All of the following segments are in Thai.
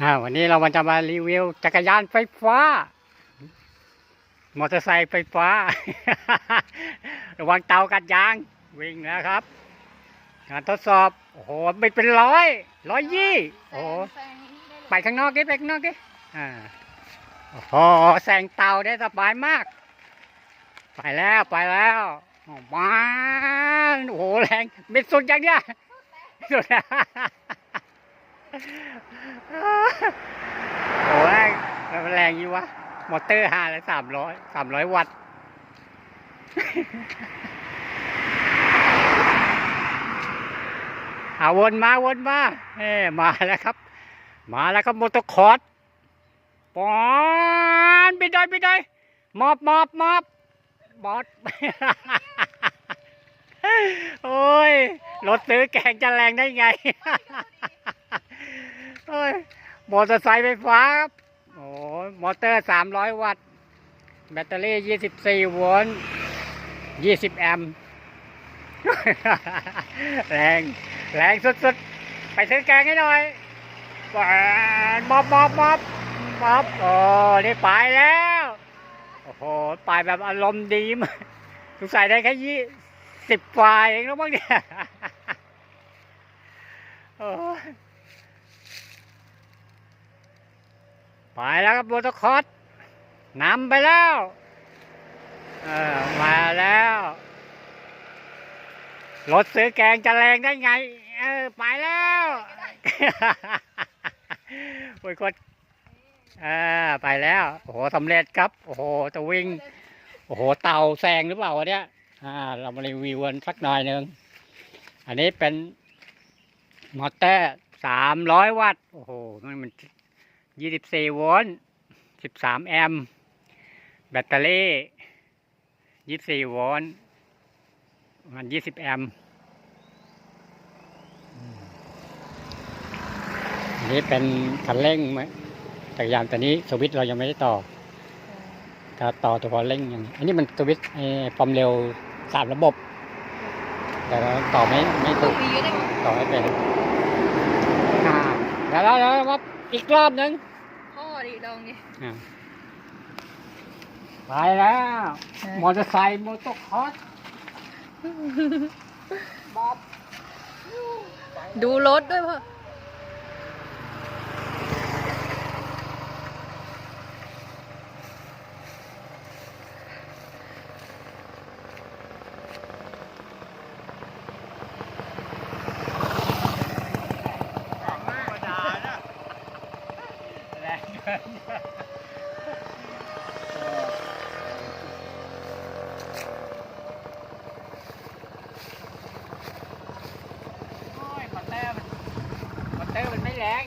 อ่าวันนี้เรามาจะมารีวิวจักรยานไฟฟ้า มอเตอร์ไซค์ไฟฟ้า ระวังเตากัดยาง วิ่งนะครับการทดสอบ โอ้โหไม่เป็นร้อยร้อยยี่โอ้โหไปข้างนอกดิไปข้างนอกดิอ่าโอ้โหแซงเตาได้สบายมาก ไปแล้วไปแล้วออกมาโอ้โหแรงเม็ดสุดอย่างเนี้ยสุด โอ้ยแล้วมันแรงยี่วะ มอเตอร์ห้าแล้วสามร้อยสามร้อยวัตต์อาวนมาวนมาเอ้มาแล้วครับ มาแล้วครับมอเตอร์คอร์สปอนไปได้ไปได้มอบมอบมอบบอสโอ้ย รถซื้อแกงจะแรงได้ไง โอ้ยมอเตอร์ไซค์ไฟฟ้าครับโอ้มอเตอร์สามร้อยวัตต์ แบตเตอรี่ยี่สิบสี่โวลต์ยี่สิบแอมป์แรง แรงสุดๆ ไปซื้อแกงให้หน่อยแหวนมอบมอบมอบมอบโอ้นี่ไปแล้ว โอ้โหไปแบบอารมณ์ดีมากสงสัยได้แค่ยี่สิบฟาเองแล้วมั้งเนี่ยโอ้ย ไปแล้วครับโมโตคอสนำไปแล้วเออมาแล้วรถซื้อแกงจะแรงได้ไง เออไปแล้วโอ้ยกดเออไปแล้ว โอ้โหสำเร็จครับ โอ้โหจะวิ่ง โอ้โหเต่าแซงหรือเปล่าวะเนี่ยอ่า เรามารีวิวกันสักหน่อยหนึ่งอันนี้เป็นมอเตอร์สามร้อยวัตต์ โอ้โห มันมัน ยี่สิบสี่โวลต์สิบสามแอมป์แบตเตอรี่ยี่สิบสี่โวลต์มันยี่สิบแอมป์อืมอันนี้เป็นคันเร่งไหมจักรยานตัวนี้สวิตช์เรายังไม่ได้ต่อถ้าต่อตัวพอเร่งอย่างอันนี้มันสวิตช์ไอ้ความเร็วสามระบบ แต่เราต่อไม่ไม่ถูกต่อไม่เป็นอ่าแล้วแล้วแล้วครับ อีกรอบหนึ่งพ่อดิลองดิอะไปแล้ว มอเตอร์ไซค์มอเตอร์คอร์สบอบ ดูรถด้วยพ่อ แรงเกินโอ้ยมอ เตอร์มันมอเตอร์มันไม่แรง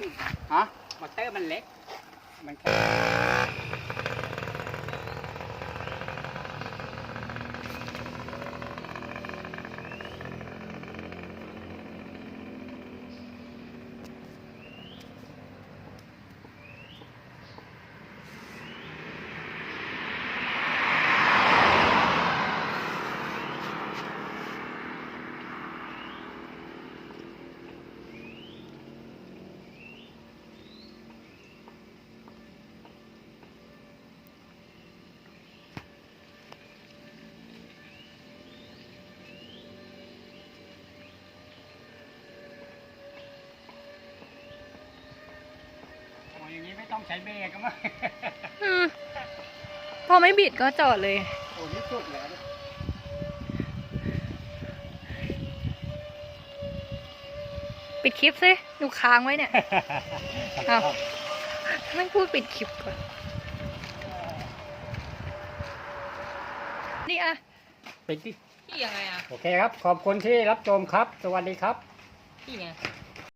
ฮะมอเตอร์มันเล็ก มันแค่โอ้ยอย่างนี้ไม่ต้อง ใช้เบรกก็มั้งอืมพอไม่บิดก็จอดเลย โอ้ยนี่สุดแล้วเนี่ยปิดคลิปสิดูค้างไว้เนี่ยอ้าวไม่พูดปิดคลิปก่อน นี่อะเป็นที่ พี่ยังไงอะโอเคครับ ขอบคุณที่รับชมครับ สวัสดีครับ พี่ไง